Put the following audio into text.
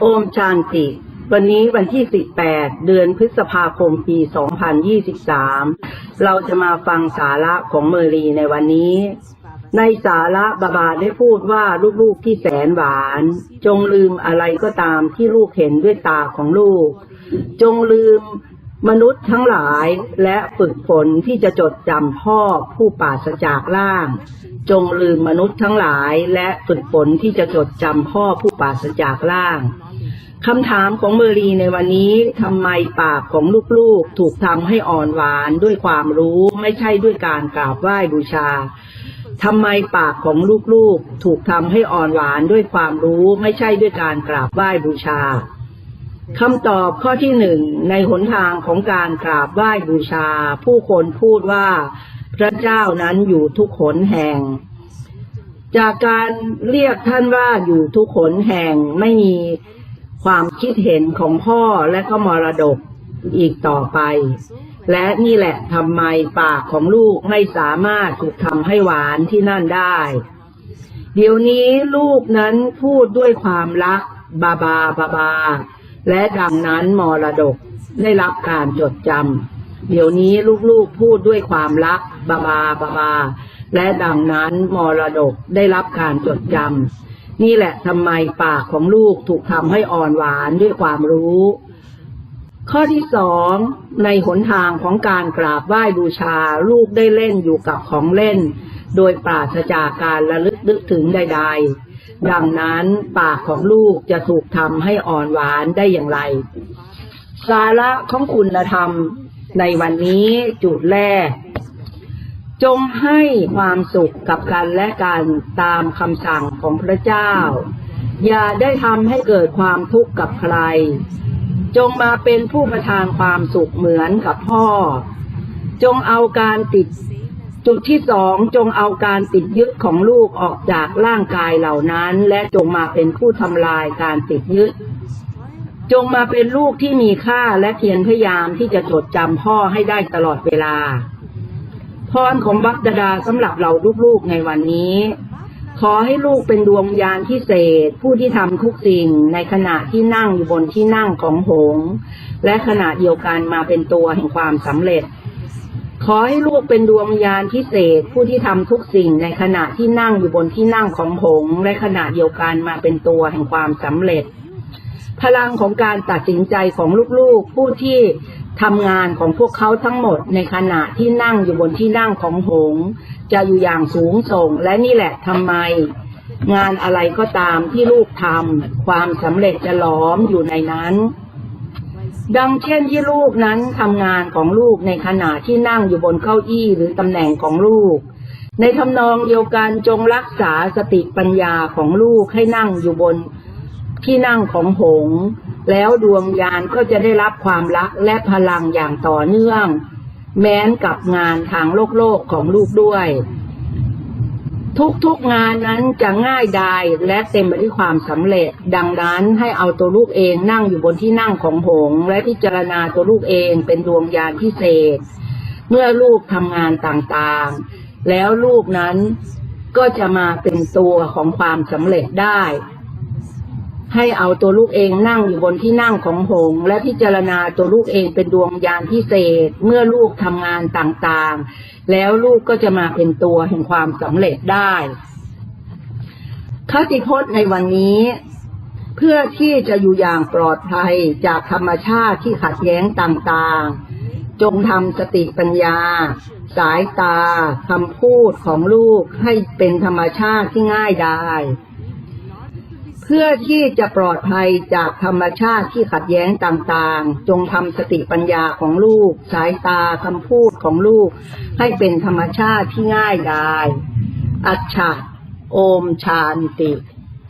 โอมชานติ วันนี้วันที่ 18 เดือนพฤษภาคม ปี 2023 เราจะมาฟังสาระของเมรีในวันนี้ ในสาระบาบาได้พูดว่าลูกๆที่แสนหวาน จงลืมอะไรก็ตามที่ลูกเห็นด้วยตาของลูก จงลืม มนุษย์ทั้งหลายและฝึกฝนที่จะจดจำพ่อผู้ปราศจากร่าง จงลืมมนุษย์ทั้งหลายและฝึกฝนที่จะจดจำพ่อผู้ปราศจากร่างคำถามของเมอรีในวันนี้ทำไมปากของลูกๆ ถูกทำให้อ่อนหวานด้วยความรู้ไม่ใช่ด้วยการกราบไหว้บูชาทำไมปากของลูกๆ ถูกทำให้อ่อนหวานด้วยความรู้ไม่ใช่ด้วยการกราบไหว้บูชา คำตอบข้อที่หนึ่งในหนทางของการกราบไหว้บูชา ผู้คนพูดว่าพระเจ้านั้นอยู่ทุกขนแห่ง จากการเรียกท่านว่าอยู่ทุกขนแห่งไม่มีความคิดเห็นของพ่อและก็มรดกอีกต่อไป และนี่แหละทำไมปากของลูกไม่สามารถถูกทำให้หวานที่นั่นได้ เดี๋ยวนี้ลูกนั้นพูดด้วยความรักบาบาบาบา และดังนั้นมรดกได้รับการจดจำเดี๋ยวนี้ลูกๆพูดด้วยความรักบาบาบาบาและดังนั้นมรดกได้รับการจดจำนี่แหละทำไมปากของลูกถูกทำให้อ่อนหวานด้วยความรู้ ข้อที่สองในหนทางของการกราบไหว้บูชาลูกได้เล่นอยู่กับของเล่น โดยปราศจากการระลึกนึกถึงใด ๆ ดังนั้นปากของลูกจะถูกทำให้อ่อนหวานได้อย่างไร สาระของคุณธรรมในวันนี้จุดแรก จงให้ความสุขกับกันและกันตามคำสั่งของพระเจ้า อย่าได้ทำให้เกิดความทุกข์กับใคร จงมาเป็นผู้ประทานความสุขเหมือนกับพ่อ จงเอาการติด จุดที่สองจงเอาการติดยึดของลูกออกจากร่างกายเหล่านั้น และจงมาเป็นผู้ทำลายการติดยึด จงมาเป็นลูกที่มีค่าและเพียรพยายามที่จะจดจำพ่อให้ได้ตลอดเวลาพรของบักดาดาสำหรับเราลูกๆในวันนี้ ขอให้ลูกเป็นดวงวิญาณพิเศษ ผู้ที่ทำทุกสิ่งในขณะที่นั่งอยู่บนที่นั่งของหง และขณะเดียวกันมาเป็นตัวแห่งความสำเร็จ ขอให้ลูกเป็นดวงวิญญาณพิเศษผู้ที่ทำทุกสิ่งในขณะที่นั่งอยู่บนที่นั่งของหงและขณะเดียวกันมาเป็นตัวแห่งความสำเร็จ พลังของการตัดสินใจของลูกๆ ผู้ที่ทำงานของพวกเขาทั้งหมดในขณะที่นั่งอยู่บนที่นั่งของหง จะอยู่อย่างสูงส่ง และนี่แหละทำไม งานอะไรก็ตามที่ลูกทำความสำเร็จจะล้อมอยู่ในนั้น ดังเช่นที่ลูกนั้นทำงานของลูกในขณะที่นั่งอยู่บนเก้าอี้หรือตำแหน่งของลูก ในทำนองเดียวกันจงรักษาสติปัญญาของลูกให้นั่งอยู่บนที่นั่งของหง แล้วดวงยานก็จะได้รับความรักและพลังอย่างต่อเนื่อง แม้นกับงานทางโลกโลกของลูกด้วย ทุกๆงานนั้นจะง่ายดายและเต็มไปด้วยความสำเร็จ ดังนั้นให้เอาตัวลูกเองนั่งอยู่บนที่นั่งของหงส์และพิจารณาตัวลูกเองเป็นดวงยานพิเศษ เมื่อลูกทำงานต่างๆ แล้วลูกนั้นก็จะมาเป็นตัวของความสำเร็จได้ ให้เอาตัวลูกเองนั่งอยู่บนที่นั่งของหง และพิจารณาตัวลูกเองเป็นดวงยานพิเศษ เมื่อลูกทำงานต่างๆ แล้วลูกก็จะมาเป็นตัวแห่งความสำเร็จได้คติพจน์ในวันนี้ เพื่อที่จะอยู่อย่างปลอดภัยจากธรรมชาติที่ขัดแย้งต่างๆ จงทำสติปัญญา สายตาคำพูดของลูกให้เป็นธรรมชาติที่ง่ายดาย เพื่อที่จะปลอดภัยจากธรรมชาติที่ขัดแย้งต่างๆ จงทำสติปัญญาของลูก สายตาคำพูดของลูก ให้เป็นธรรมชาติที่ง่ายดาย อัจฉะโอมชานติ